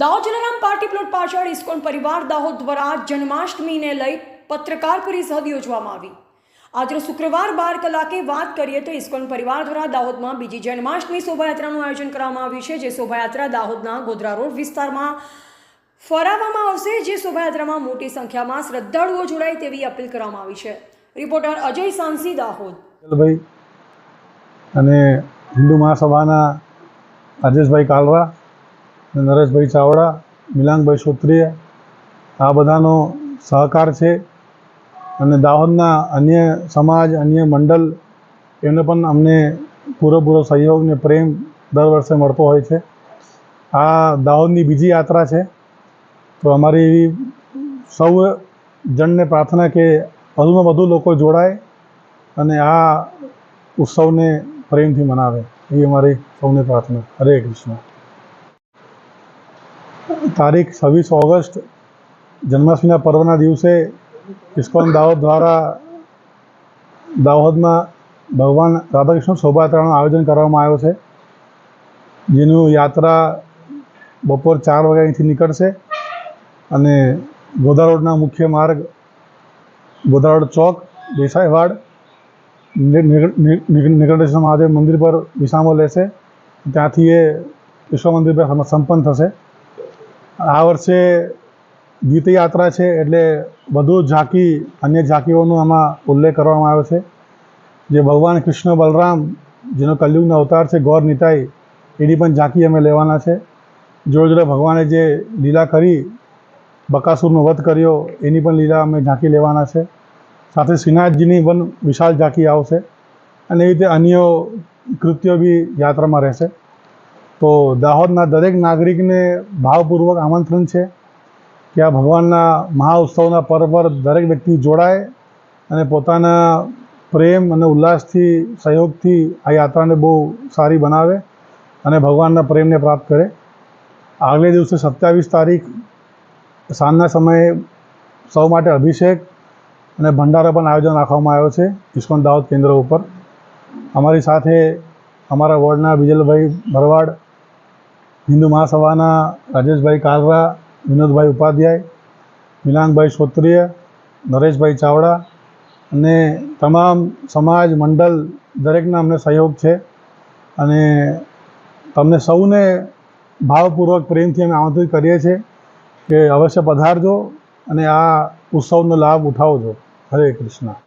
Dahod Jalaram party plot પાછળ ઇસ્કોન પરિવાર દાહોદ દ્વારા જન્માષ્ટમીને લઈ પત્રકાર પરિષદ યોજવામાં આવી. આજે શુક્રવાર બાર કલાકે વાત કરીએ તો ઇસ્કોન પરિવાર દ્વારા દાહોદમાં બીજી જન્માષ્ટમી શોભાયાત્રાનું આયોજન કરવામાં આવ્યું છે, જે શોભાયાત્રા દાહોદના ગોધરા રોડ વિસ્તારમાં ફરાવવામાં આવશે, જે શોભાયાત્રામાં મોટી સંખ્યામાં શ્રદ્ધાળુઓ જોડાય તેવી અપીલ કરવામાં આવી છે. રિપોર્ટર અજય સાંસી, દાહોદ. અને હિન્દુ મહાસભાના રાજેશભાઈ કાલરા નરેશભાઈ ચાવડા, મિલાંગભાઈ સોત્રીય આ બધાનો સહકાર છે અને દાહોદના અન્ય સમાજ, અન્ય મંડળ એમને પણ અમને પૂરેપૂરો સહયોગ ને પ્રેમ દર વર્ષે મળતો હોય છે. આ દાહોદની બીજી યાત્રા છે. તો અમારી એવી સૌ જણને પ્રાર્થના કે વધુમાં વધુ લોકો જોડાય અને આ ઉત્સવને પ્રેમથી મનાવે. એ અમારી સૌને પ્રાર્થના. હરે કૃષ્ણ. તારીખ છવ્વીસ ઓગસ્ટ, જન્માષ્ટમીના પર્વના દિવસે ઇસ્કોન દાહોદ દ્વારા દાહોદમાં ભગવાન રાધાકૃષ્ણ શોભાયાત્રાનું આયોજન કરવામાં આવ્યું છે, જેનું યાત્રા બપોર ચાર વાગે અહીંથી નીકળશે અને ગોધા રોડના મુખ્ય માર્ગ ગોધા રોડ ચોક દેસાઈવાડ નિકટેશ્વર મહાદેવ મંદિર પર વિસામો લેશે. ત્યાંથી એ વિશ્વ મંદિર પર સંપન્ન થશે. આ વર્ષે ગીતયાત્રા છે એટલે વધુ ઝાંકી અન્ય ઝાંકીઓનો આમાં ઉલ્લેખ કરવામાં આવ્યો છે. જે ભગવાન કૃષ્ણ બલરામ, જેનો કલયુગનો અવતાર છે, ગૌર નિતાઈ, એની પણ ઝાંકી અમે લેવાના છે. જોડે જોડે ભગવાને જે લીલા કરી, બકાસુરનો વધ કર્યો, એની પણ લીલા અમે ઝાંકી લેવાના છે. સાથે શ્રીનાથજીની પણ વિશાળ ઝાંકી આવશે. અને એવી રીતે અન્ય કૃત્યો બી યાત્રામાં રહેશે. તો દાહોદના દરેક નાગરિકને ભાવપૂર્વક આમંત્રણ છે કે આ ભગવાનના મહા ઉત્સવના પર્વ પર દરેક વ્યક્તિ જોડાય અને પોતાના પ્રેમ અને ઉલ્લાસથી, સહયોગથી આ યાત્રાને બહુ સારી બનાવે અને ભગવાનના પ્રેમને પ્રાપ્ત કરે. આગલે દિવસે સત્યાવીસ તારીખ, સાંજના સમયે સૌ માટે અભિષેક અને ભંડારા પણ આયોજન રાખવામાં આવ્યો છે ઇસ્કોન દાહોદ કેન્દ્ર ઉપર. અમારી સાથે અમારા વોર્ડના બિજલભાઈ ભરવાડ હિન્દુ મહાસભાના રાજેશભાઈ કાલરા વિનોદભાઈ ઉપાધ્યાય, મિલાંગભાઈ શ્રોત્રિય નરેશભાઈ ચાવડા અને તમામ સમાજ મંડળ દરેકના અમને સહયોગ છે અને તમને સૌને ભાવપૂર્વક પ્રેમથી અમે આમંત્રિત કરીએ છીએ કે અવશ્ય પધારજો અને આ ઉત્સવનો લાભ ઉઠાવજો. હરે કૃષ્ણ.